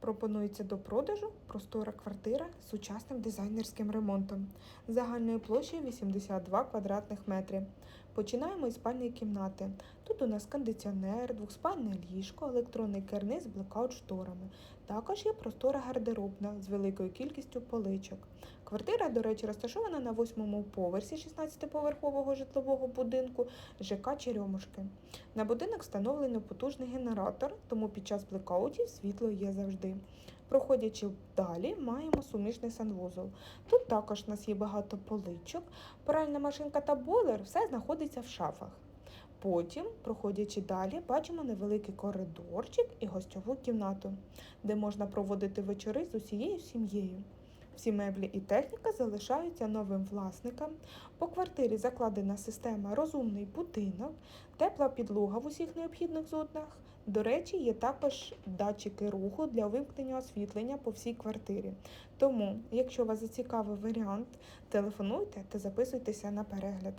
Пропонується до продажу простора квартира з сучасним дизайнерським ремонтом загальною площею 82 квадратних метри. Починаємо із спальної кімнати. Тут у нас кондиціонер, двохспальне ліжко, електронний керник з блекаут-шторами. Також є простора гардеробна з великою кількістю поличок. Квартира, до речі, розташована на восьмому поверсі 16-поверхового житлового будинку ЖК Черемушки. На будинок встановлено потужний генератор, тому під час блекаутів світло є завжди. Проходячи далі, маємо суміжний санвузол. Тут також у нас є багато поличок, пральна машинка та бойлер, все знаходиться в шафах. Потім, проходячи далі, бачимо невеликий коридорчик і гостьову кімнату, де можна проводити вечори з усією сім'єю. Всі меблі і техніка залишаються новим власникам. По квартирі закладена система розумний будинок, тепла підлога в усіх необхідних зонах. До речі, є також датчики руху для вимкнення освітлення по всій квартирі. Тому, якщо вас зацікавив варіант, телефонуйте та записуйтеся на перегляд.